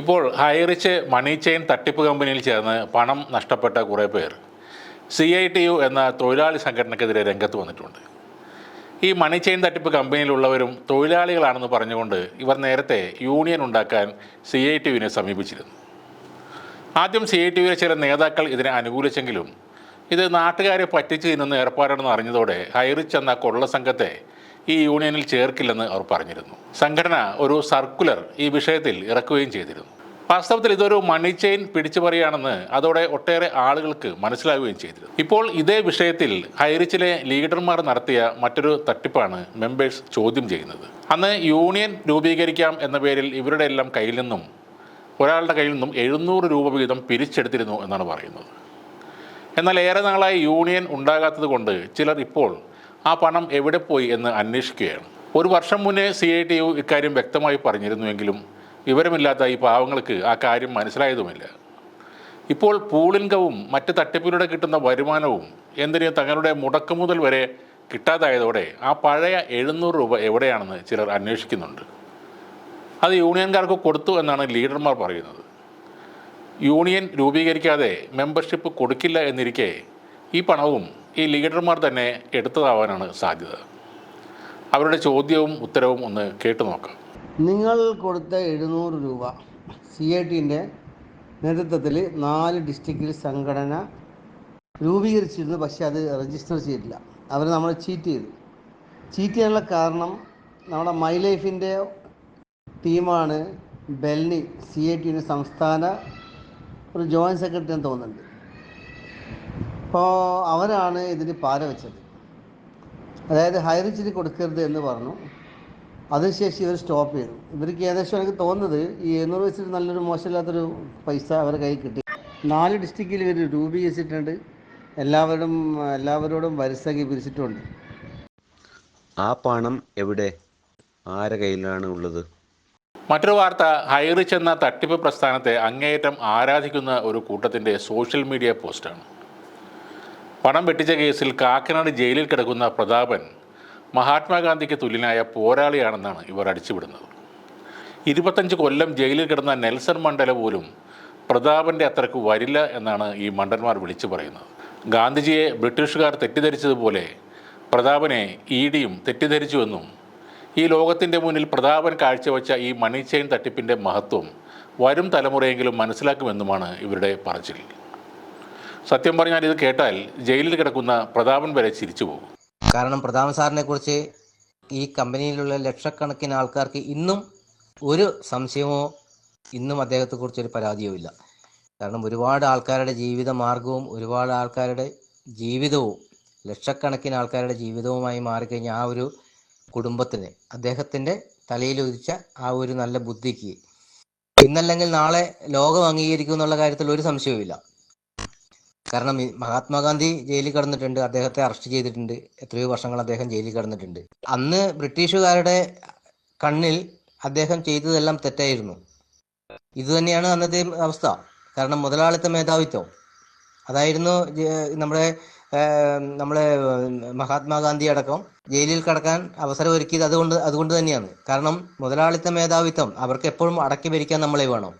ഇപ്പോൾ ഹൈറിച്ച് മണി ചെയിൻ തട്ടിപ്പ് കമ്പനിയിൽ ചേർന്ന് പണം നഷ്ടപ്പെട്ട കുറേ പേർ. സി ഐ ടി യു എന്ന തൊഴിലാളി സംഘടനയ്ക്കെതിരെ രംഗത്ത് വന്നിട്ടുണ്ട്. ഈ മണി ചെയിൻ തട്ടിപ്പ് കമ്പനിയിലുള്ളവരും തൊഴിലാളികളാണെന്ന് പറഞ്ഞുകൊണ്ട് ഇവർ നേരത്തെ യൂണിയൻ ഉണ്ടാക്കാൻ സി ഐ ടി യുവിനെ സമീപിച്ചിരുന്നു. ആദ്യം സി ഐ ടി യുവിലെ ചില നേതാക്കൾ ഇതിനെ അനുകൂലിച്ചെങ്കിലും ഇത് നാട്ടുകാരെ പറ്റിച്ചു തിന്നുന്ന ഏർപ്പാടാണെന്ന് അറിഞ്ഞതോടെ ഹൈറിച്ച് എന്ന കൊള്ള സംഘത്തെ ഈ യൂണിയനിൽ ചേർക്കില്ലെന്ന് അവർ പറഞ്ഞിരുന്നു. സംഘടന ഒരു സർക്കുലർ ഈ വിഷയത്തിൽ ഇറക്കുകയും ചെയ്തിരുന്നു. വാസ്തവത്തിൽ ഇതൊരു മണി ചെയിൻ പിടിച്ചുപറിയാണെന്ന് അതോടെ ഒട്ടേറെ ആളുകൾക്ക് മനസ്സിലാവുകയും ചെയ്തിരുന്നു. ഇപ്പോൾ ഇതേ വിഷയത്തിൽ ഹൈറിച്ചിലെ ലീഡർമാർ നടത്തിയ മറ്റൊരു തട്ടിപ്പാണ് മെമ്പേഴ്സ് ചോദ്യം ചെയ്യുന്നത്. അന്ന് യൂണിയൻ രൂപീകരിക്കാം എന്ന പേരിൽ ഇവരുടെ എല്ലാം കയ്യിൽ നിന്നും ഒരാളുടെ കയ്യിൽ നിന്നും എഴുന്നൂറ് രൂപ വീതം പിരിച്ചെടുത്തിരുന്നു എന്നാണ് പറയുന്നത്. എന്നാൽ ഏറെ നാളായി യൂണിയൻ ഉണ്ടാകാത്തത് കൊണ്ട് ചിലർ ഇപ്പോൾ ആ പണം എവിടെ പോയി എന്ന് അന്വേഷിക്കുകയാണ്. ഒരു വർഷം മുന്നേ സി ഐ ടി യു ഇക്കാര്യം വ്യക്തമായി പറഞ്ഞിരുന്നുവെങ്കിലും വിവരമില്ലാത്ത ഈ പാവങ്ങൾക്ക് ആ കാര്യം മനസ്സിലായതുമില്ല. ഇപ്പോൾ പൂളിൻകവും മറ്റ് തട്ടിപ്പിലൂടെ കിട്ടുന്ന വരുമാനവും എന്തിന് തങ്ങളുടെ മുടക്കുമുതൽ വരെ കിട്ടാതായതോടെ ആ പഴയ എഴുന്നൂറ് രൂപ എവിടെയാണെന്ന് ചിലർ അന്വേഷിക്കുന്നുണ്ട്. അത് യൂണിയൻകാർക്ക് കൊടുത്തു എന്നാണ് ലീഡർമാർ പറയുന്നത്. യൂണിയൻ രൂപീകരിക്കാതെ മെമ്പർഷിപ്പ് കൊടുക്കില്ല എന്നിരിക്കെ ഈ പണവും ഈ ലീഡർമാർ തന്നെ എടുത്തതാവാനാണ് സാധ്യത. അവരുടെ ചോദ്യവും ഉത്തരവും ഒന്ന് കേട്ടു നോക്കാം. നിങ്ങൾ കൊടുത്ത എഴുന്നൂറ് രൂപ സി ഐ ടിന്റെ നേതൃത്വത്തിൽ നാല് ഡിസ്ട്രിക്റ്റിൽ സംഘടന രൂപീകരിച്ചിരുന്നു പക്ഷേ അത് രജിസ്റ്റർ ചെയ്തിട്ടില്ല. അവർ നമ്മളെ ചീറ്റ് ചെയ്തു. ചീറ്റ് ചെയ്യാനുള്ള കാരണം നമ്മുടെ മൈ ലൈഫിന്റെ ടീമാണ് ബെൽനി സി ഐ ടിയുടെ സംസ്ഥാന ഒരു ജോയിന്റ് സെക്രട്ടറി എന്ന് തോന്നുന്നുണ്ട്. അപ്പോൾ അവരാണ് ഇതിന് പാര വെച്ചത്. അതായത് ഹൈറിച്ചിന് കൊടുക്കരുത് എന്ന് പറഞ്ഞു. അതിനുശേഷം ഇവർ സ്റ്റോപ്പ് ചെയ്തു. ഇവർക്ക് ഏകദേശം എനിക്ക് തോന്നുന്നത് ഈ എഴുന്നൂറ് വെച്ചിട്ട് നല്ലൊരു മോശമില്ലാത്തൊരു പൈസ അവരുടെ കയ്യിൽ കിട്ടി. നാല് ഡിസ്ട്രിക്റ്റിൽ ഇവർ രൂപീകരിച്ചിട്ടുണ്ട് എല്ലാവരും എല്ലാവരോടും വരിസകി പിരിച്ചിട്ടുണ്ട്. ആ പണം എവിടെ? ആരെ കയ്യിലാണ് ഉള്ളത്? മറ്റൊരു വാർത്ത ഹൈറിച്ച് എന്ന തട്ടിപ്പ് പ്രസ്ഥാനത്തെ അങ്ങേയറ്റം ആരാധിക്കുന്ന ഒരു കൂട്ടത്തിന്റെ സോഷ്യൽ മീഡിയ പോസ്റ്റാണ്. പണം വെട്ടിച്ച കേസിൽ കാക്കനാട് ജയിലിൽ കിടക്കുന്ന പ്രതാപൻ മഹാത്മാഗാന്ധിക്ക് തുല്യനായ പോരാളിയാണെന്നാണ് ഇവർ അടിച്ചുവിടുന്നത്. ഇരുപത്തഞ്ച് കൊല്ലം ജയിലിൽ കിടന്ന നെൽസൺ മണ്ഡല പോലും പ്രതാപന്റെ അത്രയ്ക്ക് വരില്ല എന്നാണ് ഈ മണ്ടന്മാർ വിളിച്ചു പറയുന്നത്. ഗാന്ധിജിയെ ബ്രിട്ടീഷുകാർ തെറ്റിദ്ധരിച്ചതുപോലെ പ്രതാപനെ ഇ ഡിയും തെറ്റിദ്ധരിച്ചുവെന്നും ഈ ലോകത്തിന്റെ മുന്നിൽ പ്രതാപൻ കാഴ്ചവെച്ച ഈ മണി ചെയിൻ തട്ടിപ്പിന്റെ മഹത്വം വരും തലമുറയെങ്കിലും മനസ്സിലാക്കുമെന്നുമാണ് ഇവരുടെ പറച്ചിൽ. സത്യം പറഞ്ഞാൽ ഇത് കേട്ടാൽ ജയിലിൽ കിടക്കുന്ന പ്രതാപൻ വരെ ചിരിച്ചു പോകും. കാരണം പ്രതാപൻ സാറിനെ കുറിച്ച് ഈ കമ്പനിയിലുള്ള ലക്ഷക്കണക്കിന് ആൾക്കാർക്ക് ഇന്നും ഒരു സംശയമോ ഇന്നും അദ്ദേഹത്തെ കുറിച്ചൊരു പരാതിയോ ഇല്ല. കാരണം ഒരുപാട് ആൾക്കാരുടെ ജീവിത മാർഗവും ഒരുപാട് ആൾക്കാരുടെ ജീവിതവും ലക്ഷക്കണക്കിന് ആൾക്കാരുടെ ജീവിതവുമായി മാറിക്കഴിഞ്ഞ ആ ഒരു കുടുംബത്തിന് അദ്ദേഹത്തിന്റെ തലയിൽ ഉദിച്ച ആ ഒരു നല്ല ബുദ്ധിക്ക് ഇന്നല്ലെങ്കിൽ നാളെ ലോകം അംഗീകരിക്കും എന്നുള്ള കാര്യത്തിൽ ഒരു സംശയവുമില്ല. കാരണം മഹാത്മാഗാന്ധി ജയിലിൽ കിടന്നിട്ടുണ്ട് അദ്ദേഹത്തെ അറസ്റ്റ് ചെയ്തിട്ടുണ്ട്. എത്രയോ വർഷങ്ങൾ അദ്ദേഹം ജയിലിൽ കിടന്നിട്ടുണ്ട്. അന്ന് ബ്രിട്ടീഷുകാരുടെ കണ്ണിൽ അദ്ദേഹം ചെയ്തതെല്ലാം തെറ്റായിരുന്നു. ഇത് തന്നെയാണ് അന്നത്തെ അവസ്ഥ. കാരണം മുതലാളിത്ത മേധാവിത്വം. അതായിരുന്നു നമ്മുടെ നമ്മളെ മഹാത്മാഗാന്ധി അടക്കം ജയിലിൽ കടക്കാൻ അവസരം ഒരുക്കിയത് അതുകൊണ്ട് അതുകൊണ്ട് തന്നെയാണ്. കാരണം മുതലാളിത്ത മേധാവിത്വം അവർക്ക് എപ്പോഴും അടക്കി ഭരിക്കാൻ നമ്മളെ വേണം.